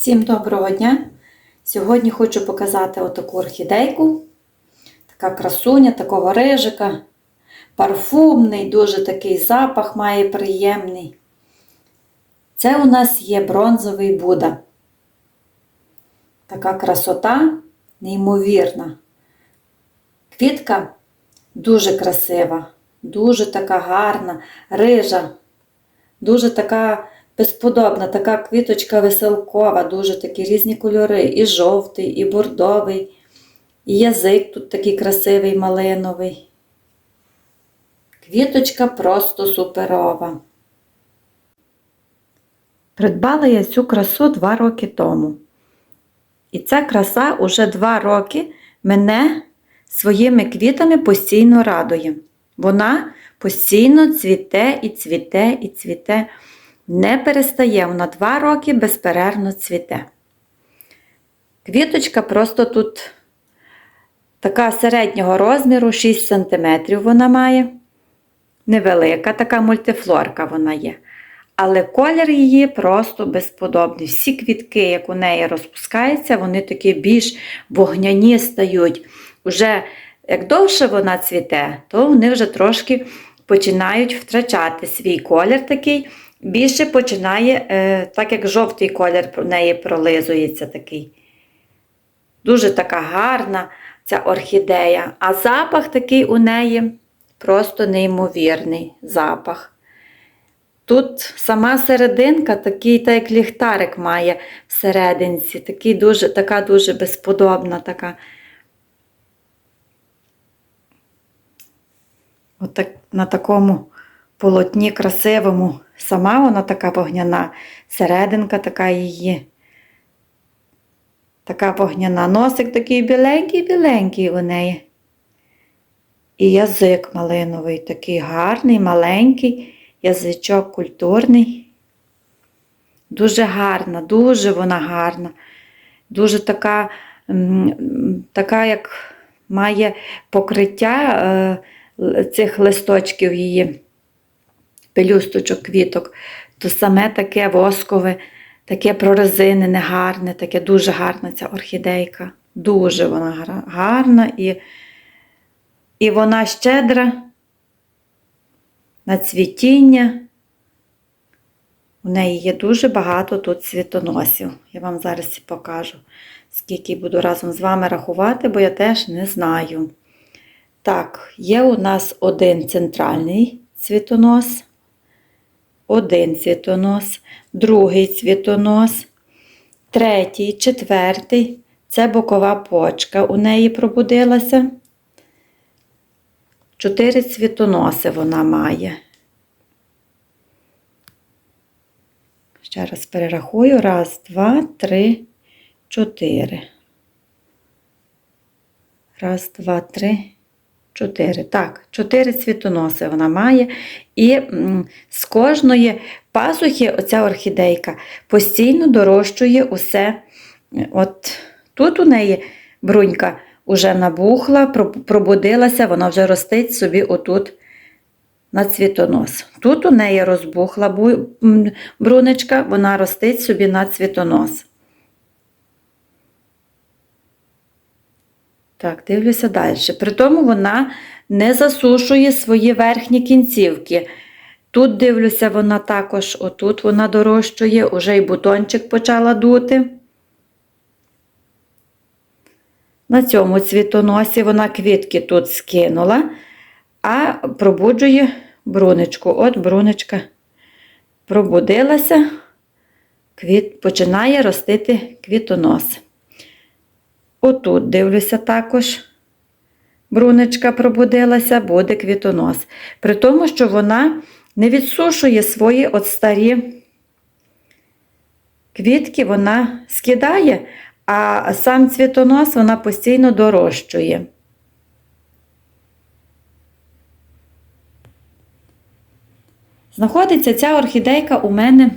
Всім доброго дня! Сьогодні хочу показати отаку орхідейку. Така красуня, такого рижика. Парфумний, дуже такий запах має приємний. Це у нас є бронзовий Буда. Така красота, неймовірна. Квітка дуже красива, дуже така гарна, рижа, дуже така безподобна, така квіточка веселкова, дуже такі різні кольори, і жовтий, і бордовий, і язик тут такий красивий, малиновий. Квіточка просто суперова. Придбала я цю красу два роки тому. І ця краса уже два роки мене своїми квітами постійно радує. Вона постійно цвіте і цвіте і цвіте. Не перестає, вона два роки безперервно цвіте. Квіточка просто тут така середнього розміру, 6 см вона має. Невелика, така мультифлорка вона є. Але колір її просто безподобний. Всі квітки, як у неї розпускаються, вони такі більш вогняні стають. Уже як довше вона цвіте, то вони вже трошки починають втрачати свій колір такий. Більше починає, е, так як жовтий колір в неї пролизується такий. Дуже така гарна ця орхідея. А запах такий у неї просто неймовірний запах. Тут сама серединка, такий, так як ліхтарик має всерединці, такий дуже, така дуже безподобна. така. От на такому полотні красивому. Сама вона така вогняна, серединка така її. Така вогняна. Носик такий біленький-біленький у неї. І язик малиновий, такий гарний, маленький, язичок культурний. Дуже гарна, дуже вона гарна. Дуже така, така як має покриття е, цих листочків її пелюсточок квіток, то саме таке воскове, таке прорезинене, гарне, таке дуже гарна ця орхідейка. Дуже вона гарна і, і вона щедра на цвітіння. У неї є дуже багато тут цвітоносів. Я вам зараз покажу, скільки буду разом з вами рахувати, бо я теж не знаю. Так, є у нас один центральний цвітонос один цвітонос, другий цвітонос, третій, четвертий це бокова почка у неї пробудилася. Чотири цвітоноси вона має. Ще раз перерахую. Раз, два, три, чотири. Раз, два, три. Чотири. Так, чотири цвітоноси вона має. І з кожної пасухи оця орхідейка постійно дорощує усе. От Тут у неї брунька вже набухла, пробудилася, вона вже ростить собі отут на цвітонос. Тут у неї розбухла брунечка, вона ростить собі на цвітонос. Так, дивлюся далі. При тому вона не засушує свої верхні кінцівки. Тут дивлюся, вона також, отут вона дорощує, уже й бутончик почала дути. На цьому цвітоносі вона квітки тут скинула, а пробуджує брунечку. От брунечка пробудилася, квіт, починає ростити квітонос. Отут дивлюся також. Брунечка пробудилася, буде квітонос. При тому, що вона не відсушує свої от старі квітки, вона скидає, а сам цвітонос вона постійно дорощує. Знаходиться ця орхідейка у мене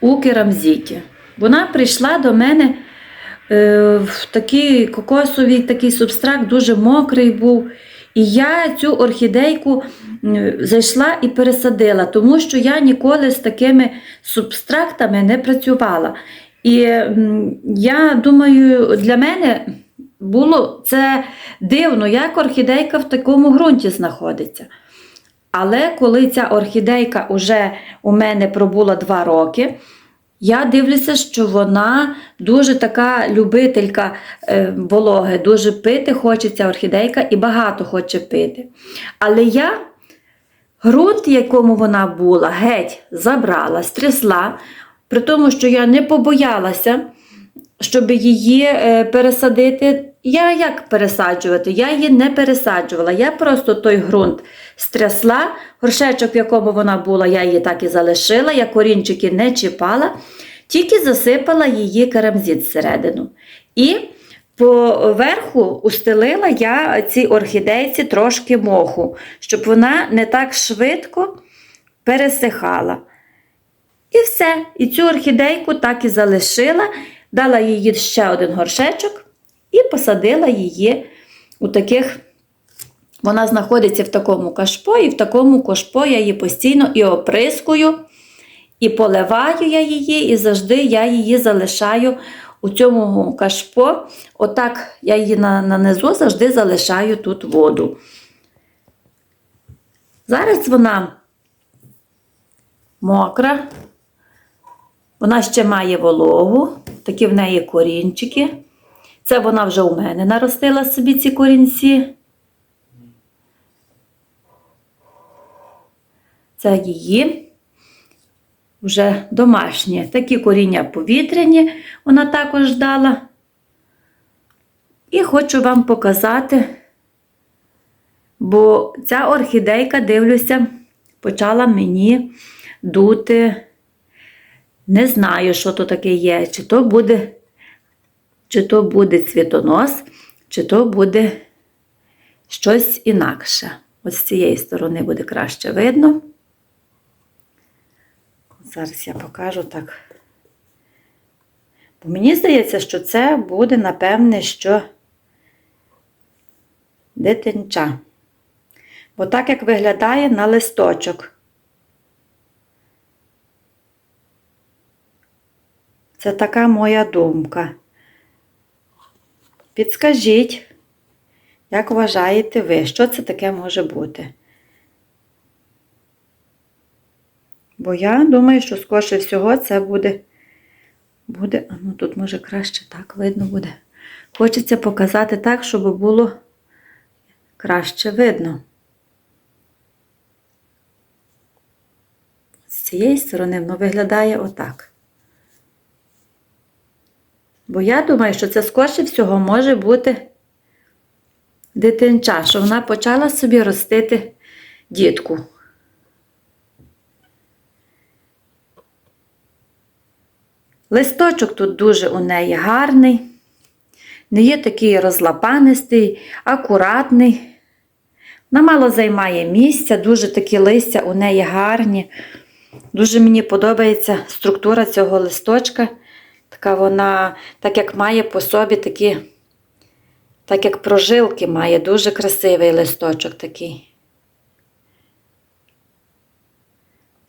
у керамзіті. Вона прийшла до мене. Е, в такий кокосовий такий субстракт, дуже мокрий був. І я цю орхідейку зайшла і пересадила, тому що я ніколи з такими субстрактами не працювала. І я думаю, для мене було це дивно, як орхідейка в такому ґрунті знаходиться. Але коли ця орхідейка вже у мене пробула два роки, я дивлюся, що вона дуже така любителька е, вологи, дуже пити хочеться орхідейка і багато хоче пити. Але я ґрунт, якому вона була, геть забрала, стрясла, при тому, що я не побоялася, щоб її е, пересадити. Я як пересаджувати? Я її не пересаджувала. Я просто той ґрунт стрясла, горшечок, в якому вона була, я її так і залишила, я корінчики не чіпала, тільки засипала її керамзит всередину. І поверху устелила я цій орхідейці трошки моху, щоб вона не так швидко пересихала. І все. І цю орхідейку так і залишила, дала їй ще один горшечок і посадила її у таких. Вона знаходиться в такому кашпо, і в такому кашпо я її постійно і оприскую, і поливаю я її, і завжди я її залишаю у цьому кашпо. Отак я її на, нанизу завжди залишаю тут воду. Зараз вона мокра, вона ще має вологу, такі в неї корінчики. Це вона вже у мене наростила собі ці корінці. Це її вже домашні. Такі коріння повітряні вона також дала. І хочу вам показати, бо ця орхідейка, дивлюся, почала мені дути. Не знаю, що то таке є, чи то буде, чи то буде цвітонос, чи то буде щось інакше. Ось з цієї сторони буде краще видно. Зараз я покажу так. Бо мені здається, що це буде, напевне, що дитинча. Бо так як виглядає на листочок. Це така моя думка. Підскажіть, як вважаєте ви, що це таке може бути? Бо я думаю, що скорше всього це буде. буде, а ну тут може краще так видно буде. Хочеться показати так, щоб було краще видно. З цієї сторони воно виглядає отак. Бо я думаю, що це скорше всього може бути дитинча, що вона почала собі ростити дітку. Листочок тут дуже у неї гарний, не є такий розлапанистий, акуратний. Вона мало займає місця, дуже такі листя у неї гарні. Дуже мені подобається структура цього листочка. Така вона, так як має по собі такі, так як прожилки має, дуже красивий листочок такий.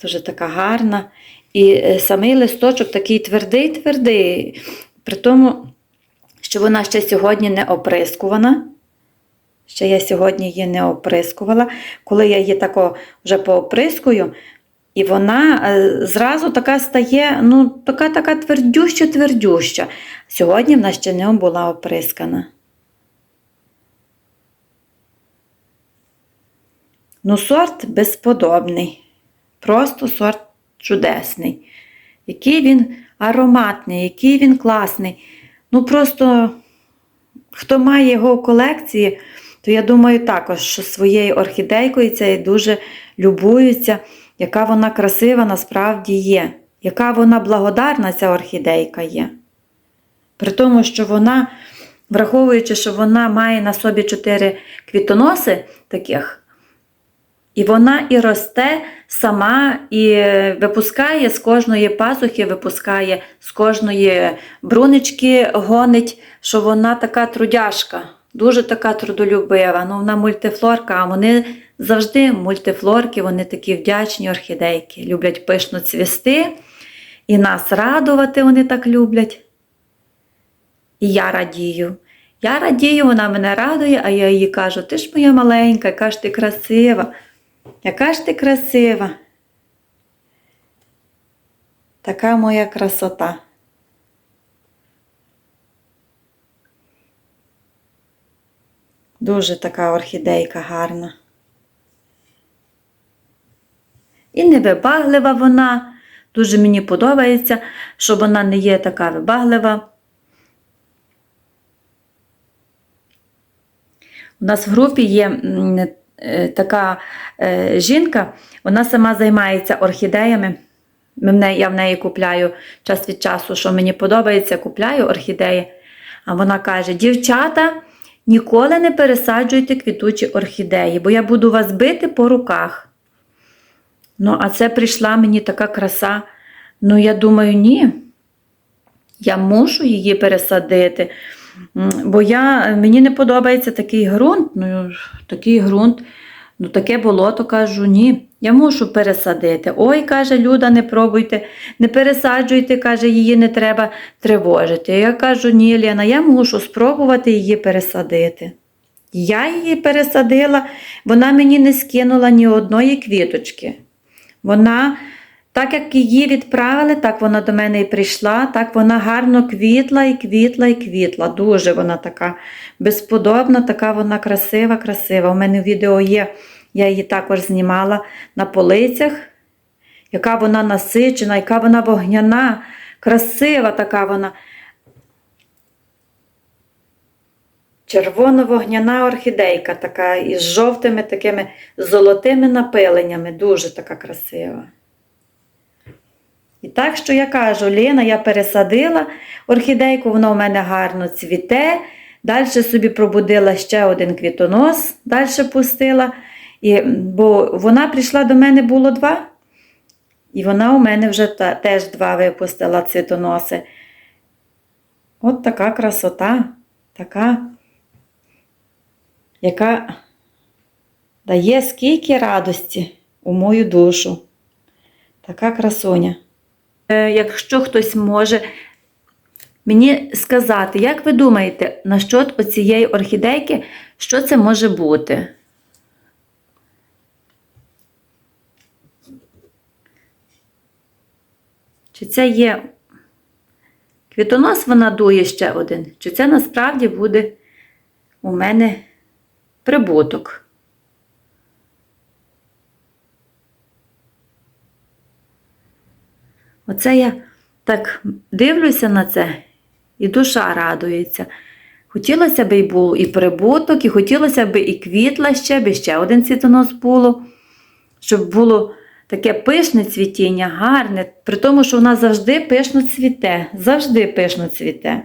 Дуже така гарна. І е, самий листочок такий твердий-твердий, при тому, що вона ще сьогодні не оприскувана. Ще я сьогодні її не оприскувала. Коли я її тако вже пооприскую, і вона е, зразу така стає, ну, така така твердюща-твердюща. Сьогодні вона ще не була оприскана. Ну, сорт безподобний. Просто сорт чудесний. Який він ароматний, який він класний. Ну, просто, хто має його в колекції, то я думаю також, що своєю орхідейкою цією дуже любуються, яка вона красива насправді є, яка вона благодарна, ця орхідейка є. При тому, що вона, враховуючи, що вона має на собі чотири квітоноси таких, і вона і росте сама, і випускає з кожної пазухи, випускає з кожної брунички, гонить, що вона така трудяшка. Дуже така трудолюбива. Ну, вона мультифлорка, а вони завжди мультифлорки, вони такі вдячні орхідейки. Люблять пишно цвісти. І нас радувати вони так люблять. І я радію. Я радію, вона мене радує, а я їй кажу, ти ж моя маленька, яка ж ти красива, яка ж ти красива. Така моя красота. Дуже така орхідейка гарна. І невибаглива вона. Дуже мені подобається, що вона не є така вибаглива. У нас в групі є е, така е, жінка, вона сама займається орхідеями. Я в неї купляю час від часу, що мені подобається, купляю орхідеї. А вона каже: дівчата, ніколи не пересаджуйте квітучі орхідеї, бо я буду вас бити по руках. Ну, а це прийшла мені така краса. Ну, я думаю, ні. Я мушу її пересадити. Бо я, мені не подобається такий ґрунт. Ну, такий ґрунт, ну таке болото, кажу, ні. Я мушу пересадити. Ой, каже Люда, не пробуйте, не пересаджуйте, каже, її не треба тривожити. Я кажу, ні, Лена, я мушу спробувати її пересадити. Я її пересадила, вона мені не скинула ні одної квіточки. Вона, так як її відправили, так вона до мене і прийшла, так вона гарно квітла і квітла і квітла. Дуже вона така безподобна, така вона красива, красива. У мене відео є, я її також знімала на полицях, яка вона насичена, яка вона вогняна, красива така вона. Червоно-вогняна орхідейка, така із жовтими такими золотими напиленнями, дуже така красива. І так, що я кажу, Ліна, я пересадила орхідейку, вона у мене гарно цвіте. Далі собі пробудила ще один квітонос, далі пустила. І, бо вона прийшла до мене було два. І вона у мене вже та, теж два випустила цвітоноси. От така красота, така яка дає скільки радості у мою душу. Така красуня. Е, Якщо хтось може мені сказати, як ви думаєте, на оцієї орхідейки, що це може бути? Чи це є квітонос вона дує ще один? Чи це насправді буде у мене прибуток. Оце я так дивлюся на це, і душа радується. Хотілося б і був і прибуток, і хотілося б і квітла ще, б ще один цвітонос було, щоб було таке пишне цвітіння, гарне, при тому, що вона завжди пишно цвіте, завжди пишно цвіте.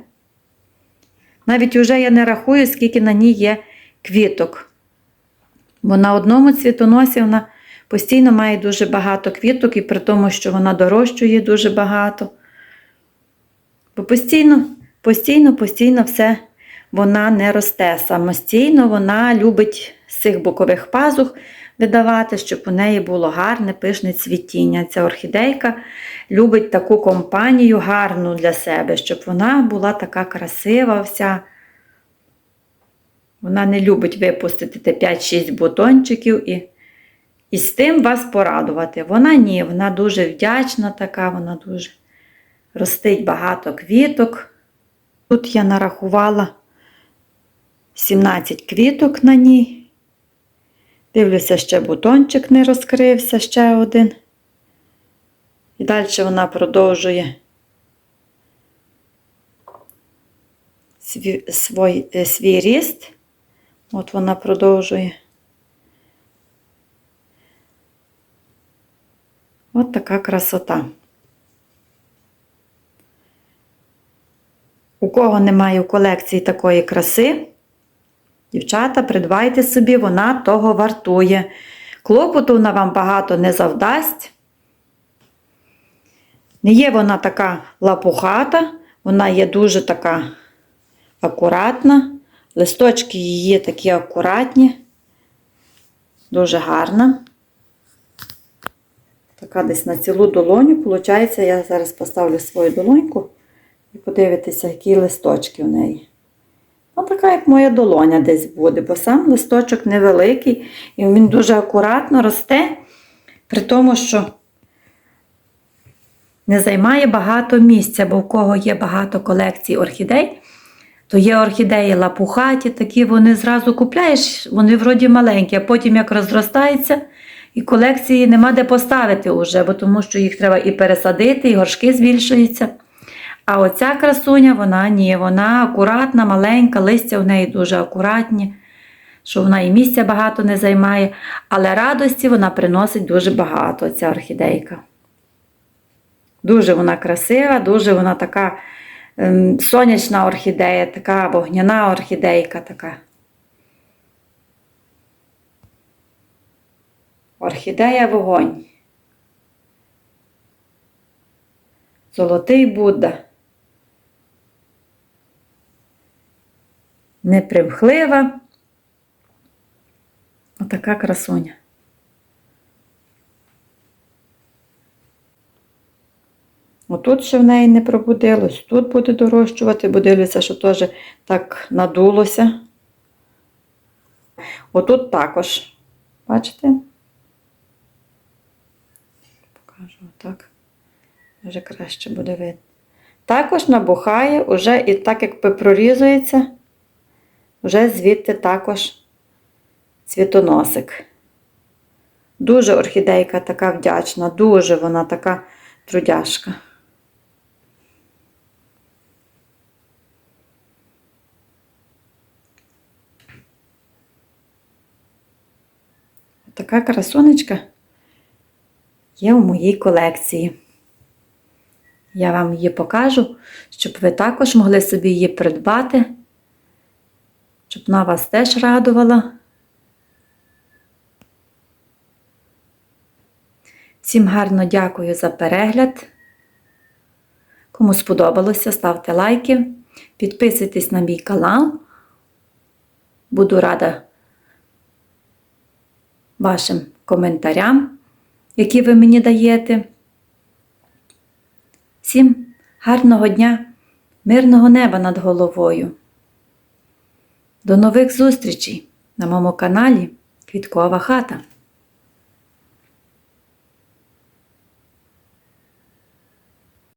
Навіть уже я не рахую, скільки на ній є квіток. Бо на одному цвітоносі вона постійно має дуже багато квіток, і при тому, що вона дорощує дуже багато. Бо постійно, постійно, постійно все вона не росте самостійно, вона любить з цих бокових пазух видавати, щоб у неї було гарне пишне цвітіння. Ця орхідейка любить таку компанію гарну для себе, щоб вона була така красива вся. Вона не любить випустити 5-6 бутончиків і, і з тим вас порадувати. Вона ні, вона дуже вдячна така, вона дуже ростить багато квіток. Тут я нарахувала 17 квіток на ній. Дивлюся, ще бутончик не розкрився, ще один. І далі вона продовжує свій, свій, е, свій ріст. От вона продовжує. От така красота. У кого немає в колекції такої краси, дівчата, придбайте собі, вона того вартує. Клопоту вона вам багато не завдасть. Не є вона така лапухата, вона є дуже така акуратна, Листочки її такі акуратні, дуже гарна. Така десь на цілу долоню. Получається, я зараз поставлю свою долоньку і подивитися, які листочки у неї. Ну, така, як моя долоня десь буде, бо сам листочок невеликий, і він дуже акуратно росте, при тому, що не займає багато місця, бо в кого є багато колекцій орхідей, то є орхідеї лапухаті, такі вони зразу купляєш, вони вроді маленькі, а потім як розростаються, і колекції нема де поставити вже, бо тому що їх треба і пересадити, і горшки збільшуються. А оця красуня, вона ні, вона акуратна, маленька, листя в неї дуже акуратні, що вона і місця багато не займає, але радості вона приносить дуже багато, ця орхідейка. Дуже вона красива, дуже вона така ем, сонячна орхідея, така вогняна орхідейка така. Орхідея вогонь. Золотий Будда. Непримхлива. Отака красуня. Отут ще в неї не пробудилось, тут буде дорощувати, бо дивлюся, що теж так надулося. Отут також. Бачите? Покажу отак. Вже краще буде видно. Також набухає, уже і так як прорізується, вже звідти також цвітоносик. Дуже орхідейка така вдячна, дуже вона така трудяшка. Така красунечка є у моїй колекції. Я вам її покажу, щоб ви також могли собі її придбати, щоб вона вас теж радувала. Всім гарно дякую за перегляд. Кому сподобалося, ставте лайки, підписуйтесь на мій канал. Буду рада вашим коментарям, які ви мені даєте. Всім гарного дня, мирного неба над головою. До нових зустрічей на моєму каналі Квіткова хата.